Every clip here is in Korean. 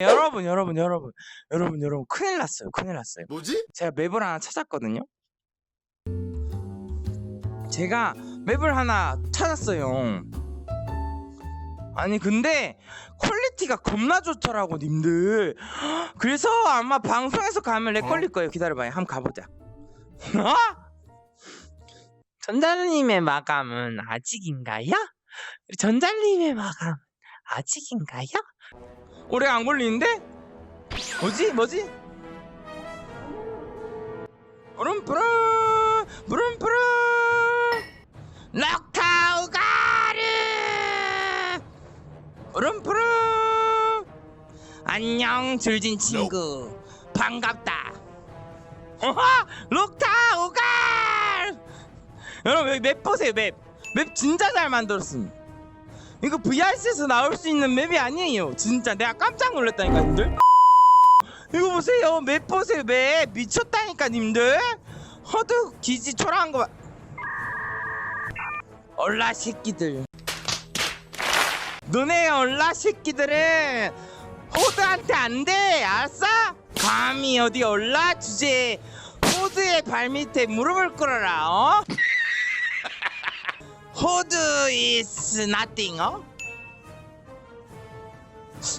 여러분 여러분 여러분 여러분 여러분 큰일 났어요 큰일 났어요 뭐지? 제가 맵을 하나 찾았거든요 제가 맵을 하나 찾았어요 아니 근데 퀄리티가 겁나 좋더라고 님들 그래서 아마 방송에서 가면 렉 어? 걸릴 거예요 기다려봐요 한번 가보자 어? 전달님의 마감은 아직인가요? 우리 전달님의 마감 아직인가요? 오래 안 걸리는데? 뭐지? 뭐지? 부름부름 부름부름! 럭타우 가르! 부름부름! 안녕 줄진 친구. 반갑다. 어하 럭타우 가르! 여러분 여기 맵 보세요 맵. 맵 진짜 잘 만들었음 이거 VRC에서 나올 수 있는 맵이 아니에요. 진짜 내가 깜짝 놀랐다니까 님들. 이거 보세요. 맵 보세요 맵. 미쳤다니까 님들. 허드 기지 초라한 거 봐. 얼라 새끼들. 너네 얼라 새끼들은 호드한테 안 돼. 알았어? 감히 어디 얼라 주제에 호드의 발밑에 무릎을 꿇어라 어? 호드 is nothing 어?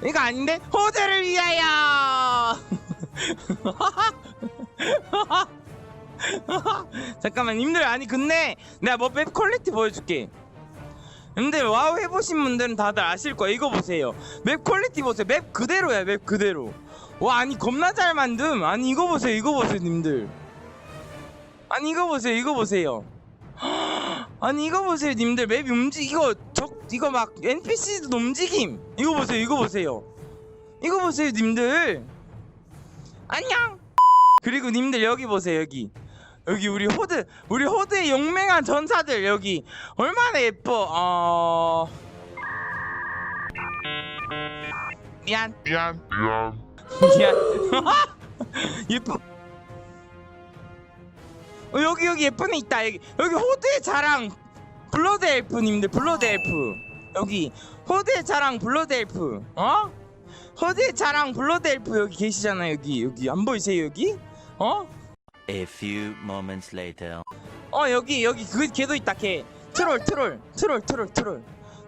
이거 아닌데? 호드를 위하여! 잠깐만 님들 아니 근데 내가 뭐맵 퀄리티 보여줄게. 님들 와우 해보신 분들은 다들 아실 거야 이거 보세요. 맵 퀄리티 보세요. 맵 그대로야 맵 그대로. 와 아니 겁나 잘 만듦. 아니 이거 보세요 이거 보세요 님들. 아니 이거 보세요 이거 보세요 아니 이거 보세요 님들. 맵 움직 이거 적 이거 막 NPC도 움직임. 이거 보세요 이거 보세요. 이거 보세요 님들. 안녕. 그리고 님들 여기 보세요 여기. 여기 우리 호드 우리 호드의 용맹한 전사들 여기. 얼마나 예뻐. 어. 미안 미안. 미안. 미안. 예뻐 어, 여기 여기 예쁜 애 있다. 여기 여기 호드의 자랑. 블러드 엘프님들 블러드 엘프. 여기. 호드의 자랑 블러드 엘프. 어? 호드의 자랑 블러드 엘프 여기 계시잖아 여기. 여기. 안 보이세요 여기? 어? A few moments later. 어 여기 여기. 그 걔도 있다 걔. 트롤 트롤. 트롤 트롤 트롤.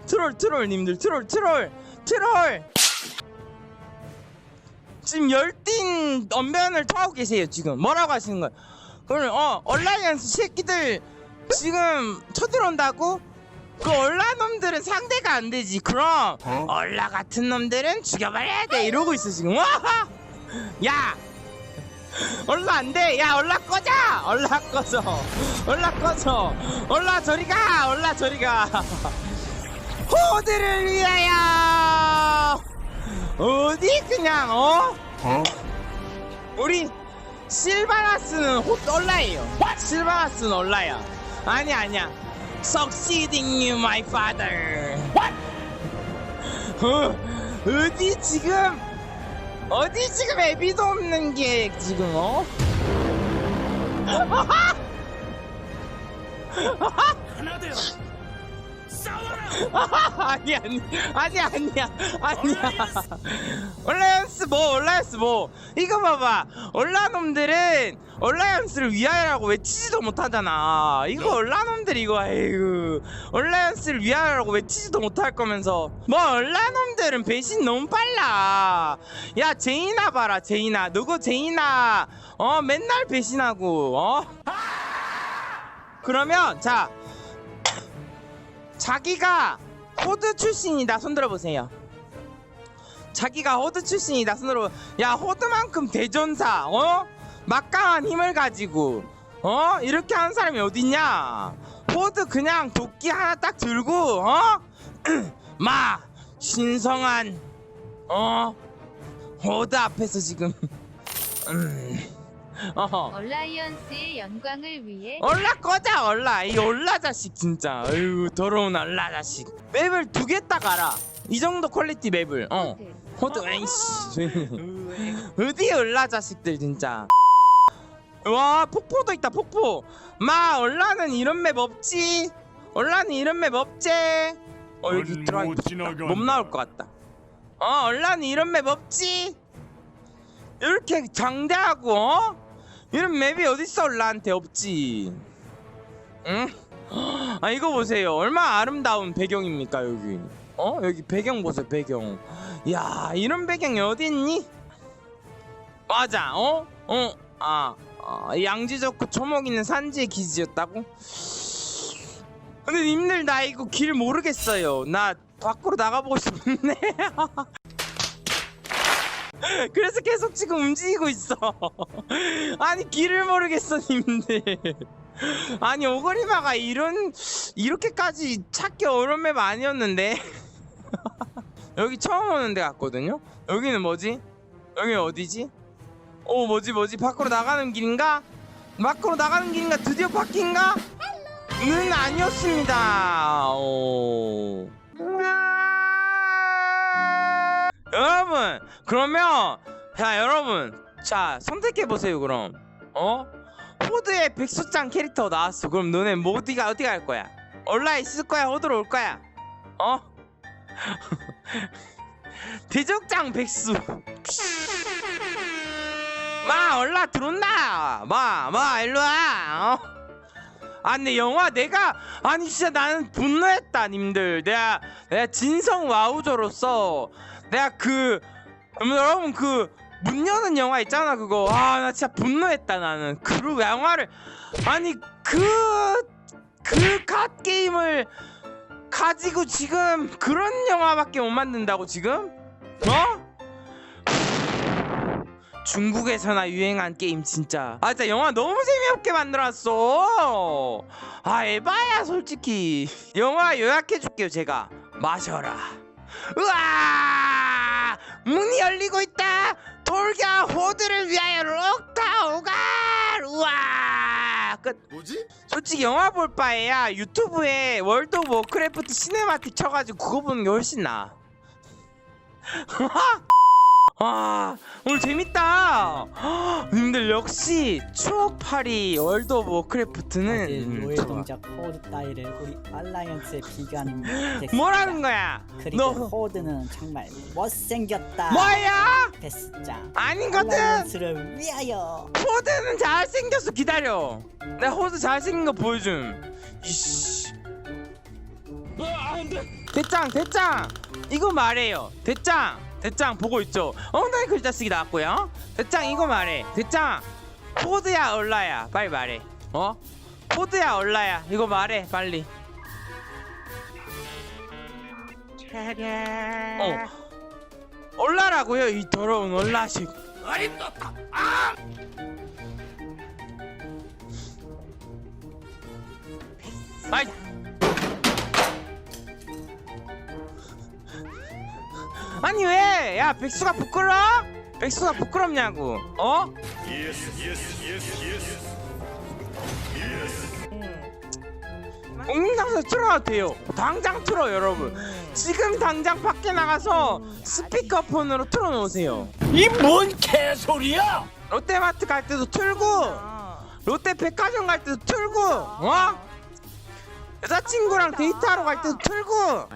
트롤 트롤 님들. 트롤 트롤. 트롤! 지금 열띤 언변을 토하고 계세요 지금. 뭐라고 하시는 거야 그럼 어 얼라이언스 새끼들 지금 쳐들어온다고? 그 얼라 놈들은 상대가 안 되지. 그럼 어? 얼라 같은 놈들은 죽여버려야 돼. 이러고 있어 지금. 와야! 얼라 안 돼. 야 얼라 꺼져! 얼라 꺼져. 얼라 꺼져. 얼라 저리 가! 얼라 저리 가. 호드를 위하여! 어디 그냥 어? 어? 우리 실바나스는 호 얼라예요. 실바나스는 얼라야. 아니 아니야. Succeeding you my father. 어, 어디 지금 어디 지금 애비도 없는 게 지금 어? 아니 아니 아니 아니야. 아니야. 얼라이언스 뭐 얼라이언스 뭐. 이거 봐봐. 얼라놈들은 얼라이언스를 위하여라고 외치지도 못하잖아. 이거 얼라놈들 이거 아이고. 얼라이언스를 위하여라고 외치지도 못할 거면서. 뭐 얼라놈들은 배신 너무 빨라. 야 제이나 봐라 제이나. 누구 제이나. 어 맨날 배신하고 어? 그러면 자 자기가 호드 출신이다. 손 들어 보세요. 자기가 호드 출신이다. 손 들어. 야 호드만큼 대전사 어? 막강한 힘을 가지고 어? 이렇게 하는 사람이 어딨냐? 호드 그냥 도끼 하나 딱 들고 어마 신성한 어? 호드 앞에서 지금. 음, 어. 얼라이언스의 영광을 위해 얼라 꺼자 얼라. 이 얼라 자식 진짜. 아유 더러운 얼라 자식. 맵을 두 개 딱 알아. 이 정도 퀄리티 맵을. 어. 호드. 호드 에이씨. 어디 얼라 자식들 진짜. 와 폭포도 있다 폭포. 마 얼라는 이런 맵 없지? 얼라는 이런 맵 없지? 어 여기 넌 들어가. 못 나올 것 같다. 어 얼라는 이런 맵 없지 이렇게 장대하고 어? 이런 맵이 어딨어 얼라한테 없지 응? 아 이거 보세요 얼마나 아름다운 배경입니까 여기 어 여기 배경 보세요 배경 야 이런 배경이 어디 있니 맞아 어? 어? 아, 아 양지 좋고 초목 있는 산지의 기지였다고? 근데 님들 나 이거 길 모르겠어요 나 밖으로 나가보고 싶네 그래서 계속 지금 움직이고 있어 아니 길을 모르겠어 님들 아니 오거리마가 이런 이렇게까지 찾기 어려운 맵 아니었는데 여기 처음 오는 데 같거든요 여기는 뭐지? 여기 어디지? 오 뭐지 뭐지 밖으로 나가는 길인가? 밖으로 나가는 길인가? 드디어 바뀐가? 는 아니었습니다 오. 여러분 그러면 자 여러분 자 선택해 보세요 그럼. 어? 호드의 백수장 캐릭터 나왔어. 그럼 너네 뭐 어디가 어디 갈 거야? 올라 있을 거야? 호드로 올 거야? 어? 대적장 백수. 마 올라 들어온다. 마마 일로와. 어? 아 근데 영화 내가 아니 진짜 나는 분노했다 님들. 내가 내가 진성 와우저로서 내가 그 음, 여러분 그 문 여는 영화 있잖아 그거. 아 나 진짜 분노했다 나는. 그 영화를 아니 그그 갓 게임을 가지고 지금 그런 영화밖에 못 만든다고 지금? 어? 중국에서나 유행한 게임 진짜. 아 진짜 영화 너무 재미없게 만들었어. 아 에바야 솔직히. 영화 요약해줄게요 제가. 마셔라. 으아 문이 열리고 있다. 돌겨 호드를 위하여 로카 오갈! 우와! 끝. 뭐지? 솔직히 영화 볼 바에야 유튜브에 월드 오브 워크래프트 시네마틱 쳐가지고 그거 보는 게 훨씬 나아 와 오늘 재밌다. 님들 역시 추억팔이 월드 오브 워크래프트는 로의. 동작 호드 따위를 우리 알라이언스의 비관 됐습니다. 뭐라는 거야? 그리고 너 호드는 정말 못생겼다. 뭐야? 베스짱. 아니거든. 알라이언스를 위하여. 호드는 잘생겼어 기다려. 내가 호드 잘생긴 거 보여줌. 이씨. 대짱 대짱 이거 말해요. 대짱 대짱 보고 있죠? 엉덩이 글자 쓰기 나왔고요. 대짱 이거 말해. 대짱 호드야 얼라야. 빨리 말해. 어? 호드야 얼라야. 이거 말해 빨리. 어. 얼라라고요 이 더러운 얼라식. 아이 아니 왜? 야 백수가 부끄러? 백수가 부끄럽냐고? 어? 공장에서 틀어도 돼요. 당장 틀어 여러분. 지금 당장 밖에 나가서 스피커폰으로 틀어놓으세요. 이 뭔 개소리야? 롯데마트 갈 때도 틀고 롯데 백화점 갈 때도 틀고 어? 여자친구랑 데이트하러 갈 때도 틀고